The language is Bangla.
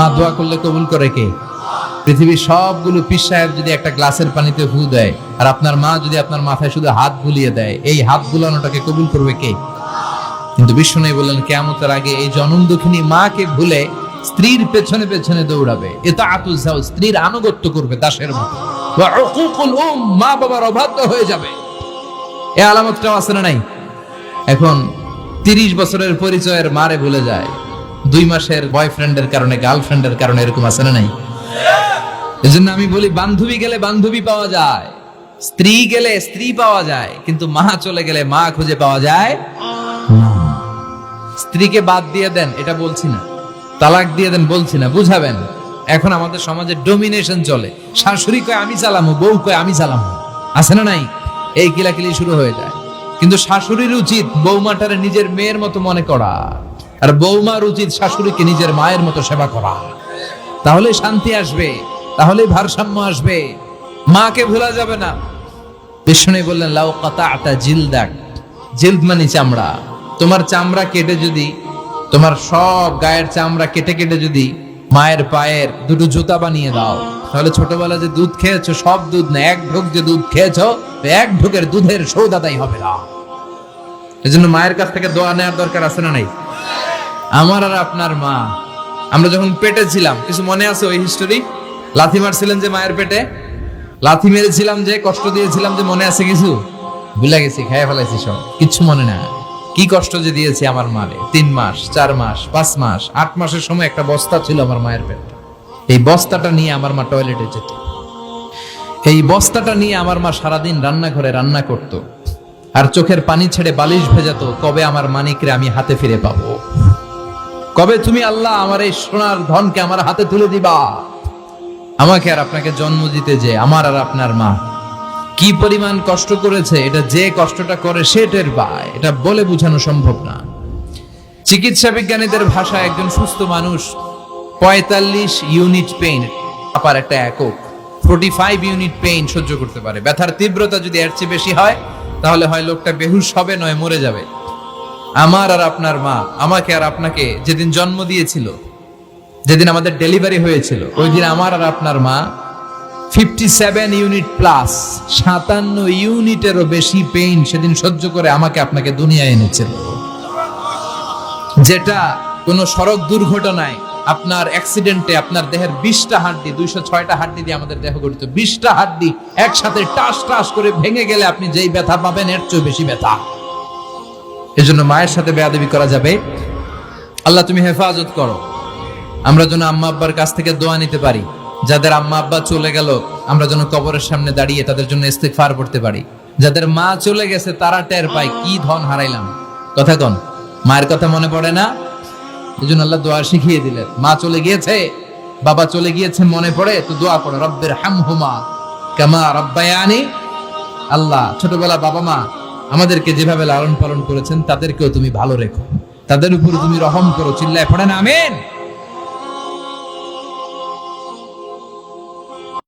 মা দোয়া করলে কবুল করে কে? পৃথিবীর সবগুলো পিস সাহেব যদি একটা গ্লাসের পানিতে ফু দেয়, আর আপনার মা যদি আপনার মাথায় শুধু হাত বুলিয়ে দেয়, এই হাত বুলানোটাকে কবুল করবে কে? কিন্তু বিশ্ব নেই বললেন কেমতের আগে এই জনম দুঃখিনী মাকে ভুলে স্ত্রীর পেছনে পেছনে দৌড়াবে। এটা আতুজাও স্ত্রীর আনুগত্য করবে দাসের মতো। মা বাবার অবাধ্য হয়ে যাবে। এ আলামতটাও না নাই? এখন তিরিশ বছরের পরিচয়ের মারে ভুলে যায়। দুই মাসের বয়ফ্রেন্ডের কারণে, গার্লফ্রেন্ডের কারণে এরকম আছে না নাই? এজন্য আমি বলি, বান্ধবী গেলে বান্ধবী পাওয়া যায়, স্ত্রী গেলে স্ত্রী পাওয়া যায়, কিন্তু মা চলে গেলে মা খুঁজে পাওয়া যায় স্ত্রীকে বাদ দিয়ে দেন, এটা বলছি না। তালাক দিয়ে দেন, বলছি না, বুঝাবেন? এখন আমাদের সমাজে ডোমিনেশন চলে। শাশুড়ি কয়, আমি চালামো, বউ কয়, আমি চালামো। আছে না নাই? এই কিলাকিলি শুরু হয়ে যায়। কিন্তু শাশুড়ির উচিত বৌমাটারে নিজের মেয়ের মতো মনে করা। আর বৌমার উচিত শাশুড়িকে নিজের মায়ের মতো সেবা করা। তাহলে শান্তি আসবে, তাহলে ভারসাম্য আসবে। মাকে ভোলা যাবে না। বিষ্ণু বললেন, লাউ কাতা আতা জিলদাক। জিলদ মানে চামড়া। তোমার চামড়া কেটে যদি, তোমার সব গায়ের চামড়া কেটে কেটে যদি মায়ের পায়ের দুটো জুতা বানিয়ে দাও, তাহলে ছোটবেলা যে দুধ খেয়েছো, সব দুধ না, এক ঢোক যে দুধ খেয়েছো, এক ঢোকের দুধের সৌদাতাই হবে না। এজন্য মায়ের কাছ থেকে দোয়া নেওয়ার দরকার আছে না নাই? আমার আর আপনার মা। আমরা যখন পেটে ছিলাম, কিছু মনে আছে ওই হিস্টোরি লাথি মারছিলেন যে মায়ের পেটে? লাথি মেরেছিলাম যে, কষ্ট দিয়েছিলাম যে, মনে আছে কিছু? ভুলে গেছি, খেয়ে ফেলাইছি সব। কিচ্ছু মনে না কি কষ্ট যে দিয়েছি আমার মারে। তিন মাস, চার মাস, পাঁচ মাস, আট মাসের সময় একটা বস্তা ছিল আমার মায়ের পেটে। এই বস্তাটা নিয়ে আমার মা টয়লেটে যেত। এই বস্তাটা নিয়ে আমার মা সারাদিন রান্নাঘরে রান্না করত। আর চোখের পানি ছেড়ে বালিশ ভেজাতো কবে আমার মানিকরে আমি হাতে ফিরে পাবো। কবে তুমি আল্লাহ আমার এই সোনার ধনকে আমার হাতে তুলে দিবা? আমাকে আর আপনাকে জন্ম দিতে যে, আমার আর আপনার মা। কি পরিমাণ কষ্ট করেছে, এটা যে কষ্টটা করে সে টের পায়। এটা বলে বোঝানো সম্ভব না। চিকিৎসা বিজ্ঞানীদের ভাষায় একজন সুস্থ মানুষ পঁয়তাল্লিশ ইউনিট পেইন, আপার একটা একক ফোর্টি ফাইভ ইউনিট পেইন সহ্য করতে পারে। ব্যথার তীব্রতা যদি এর চেয়ে বেশি হয়, তাহলে হয় লোকটা বেহুশ হবে, নয় মরে যাবে। আমার আর আপনার মা, আমাকে আর আপনাকে যেদিন জন্ম দিয়েছিল, যেদিন আমাদের ডেলিভারি হয়েছিল, ওই দিন আমার আর আপনার মা ফিফটি সেভেন ইউনিট প্লাস সাতান্ন ইউনিটেরও বেশি পেইন সেদিন সহ্য করে আমাকে আপনাকে এনেছিল। যেটা কোনো সড়ক দুর্ঘটনায় আপনার অ্যাক্সিডেন্টে আপনার দেহের বিশটা হাড্ডি, দুইশো ছয়টা হাড্ডি দিয়ে আমাদের দেহ গঠিত। বিশটা হাড্ডি একসাথে টাস টাস করে ভেঙে গেলে আপনি যেই ব্যথা পাবেন, এর চেয়ে বেশি ব্যথা। এজন্য মায়ের সাথে বেয়াদবি করা যাবে? আল্লাহ, তুমি হেফাজত করো। আমরা যেন আম্মা আব্বার কাছ থেকে দোয়া নিতে পারি। যাদের আম্মা আব্বা চলে গেল, আমরা যেন কবরের সামনে দাঁড়িয়ে তাদের জন্য ইস্তেগফার করতে পারি। যাদের মা চলে গেছে, তারা টের পায়, কি ধন হারাইলাম। কথা কন, মায়ের কথা মনে পড়ে না? এই জন্য আল্লাহ দোয়া শিখিয়ে দিলেন। মা চলে গিয়েছে, বাবা চলে গিয়েছে, মনে পড়ে, তো দোয়া করো, রব্বের হামহুমা কামা রব্বায়ানি। আল্লাহ ছোটবেলা বাবা মা আমাদেরকে যেভাবে লালন পালন করেছেন, তাদেরকেও তুমি ভালো রেখো। তাদের উপর তুমি রহম করো, চিল্লায় পড়েন আমেন।